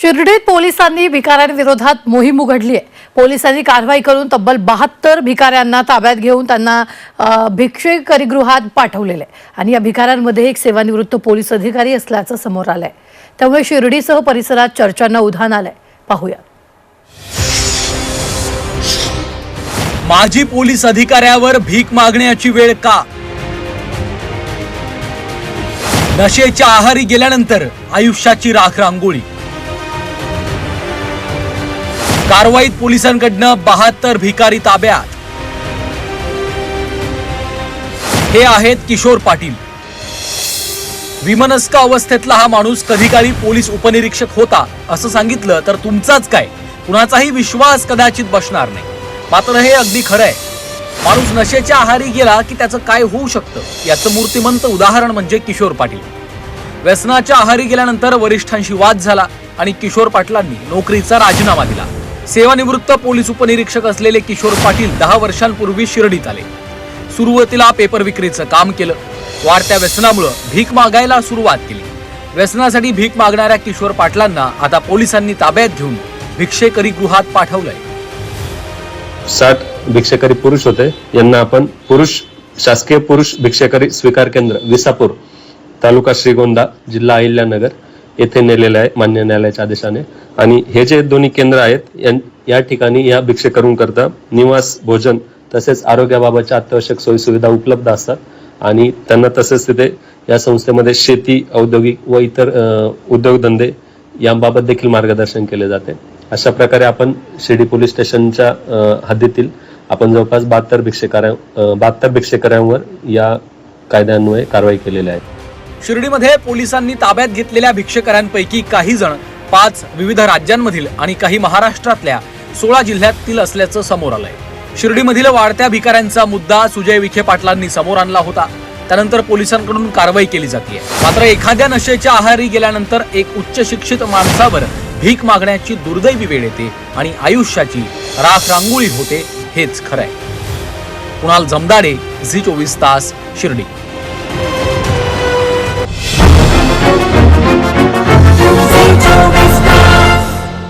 शिर्डीत पोलिसांनी भिकाऱ्यांविरोधात मोहीम उघडली आहे. पोलिसांनी कारवाई करून तब्बल बहात्तर भिकाऱ्यांना ताब्यात घेऊन त्यांना भिक्षे भिक्षेकरीगृहात पाठवलेलं आहे. आणि या भिकाऱ्यांमध्ये एक सेवानिवृत्त पोलीस अधिकारी असल्याचं समोर आलंय. त्यामुळे शिर्डीसह परिसरात चर्चांना उधाण आलंय. पाहूया. माजी पोलीस अधिकाऱ्यावर भीक मागण्याची वेळ का? नशेच्या आहारी गेल्यानंतर आयुष्याची राख रांगोळी. कारवाईत पोलिसांकडनं बहात्तर भिकारी ताब्यात. हे आहेत किशोर पाटील. विमनस्क अवस्थेतला हा माणूस कधी काळी पोलीस उपनिरीक्षक होता असं सांगितलं तर तुमचाच काय? कुणाचाही विश्वास कदाचित बसणार नाही. मात्र हे अगदी खरं आहे. माणूस नशेच्या आहारी गेला की त्याचं काय होऊ शकतं? याचं मूर्तिमंत उदाहरण म्हणजे किशोर पाटील. व्यसनाच्या आहारी गेल्यानंतर वरिष्ठांशी वाद झाला आणि किशोर पाटलांनी नोकरीचा राजीनामा दिला. सेवानिवृत्त पोलीस उपनिरीक्षक असलेले किशोर पाटील दहा वर्षांपूर्वी शिर्डीत आले. सुरुवातीला पेपर विक्रीचं काम केलं. वाढत्या व्यसनामुळं भीक मागायला सुरुवात केली. व्यसनासाठी भीक मागणाऱ्या किशोर पाटलांना आता पोलिसांनी ताब्यात घेऊन भिक्षेकरी गृहात पाठवलंय. साठ भिक्षेकरी पुरुष होते. यांना आपण पुरुष शासकीय पुरुष भिक्षेकरी स्वीकार केंद्र विसापूर तालुका श्रीगोंदा जिल्हा अहिल्यानगर येथे नेलेले आहे मान्य न्यायालयाच्या आदेशाने. आणि हे जे दोन्ही केंद्र आहेत या ठिकाणी या भिक्षेकरूंकरता निवास भोजन तसेच आरोग्याबाबतच्या अत्यावश्यक सोयीसुविधा उपलब्ध असतात. आणि त्यांना तसेच तिथे या संस्थेमध्ये शेती औद्योगिक व इतर उद्योगधंदे याबाबत देखील मार्गदर्शन केले जाते. अशा प्रकारे आपण शिर्डी पोलीस स्टेशनच्या हद्दीतील आपण जवळपास बहात्तर भिक्षेकऱ्या बहात्तर भिक्षेकऱ्यांवर या कायद्यान्वये कारवाई केलेली आहे. शिर्डीमध्ये पोलिसांनी ताब्यात घेतलेल्या भिक्षेकरांपैकी काही जण पाच विविध राज्यांमधील आणि काही महाराष्ट्रातल्या सोळा जिल्ह्यातील असल्याचं समोर आलंय. शिर्डीमधील वाढत्या भिकाऱ्यांचा मुद्दा सुजय विखे पाटलांनी समोर आणला होता. त्यानंतर पोलिसांकडून कारवाई केली जाते मात्र एखाद्या नशेच्या आहारी गेल्यानंतर एक उच्च शिक्षित माणसावर भीक मागण्याची दुर्दैवी वेळ येते आणि आयुष्याची राख रांगोळी होते हेच खरंय. कुणाल जमदाडे झी चोवीस तास शिर्डी.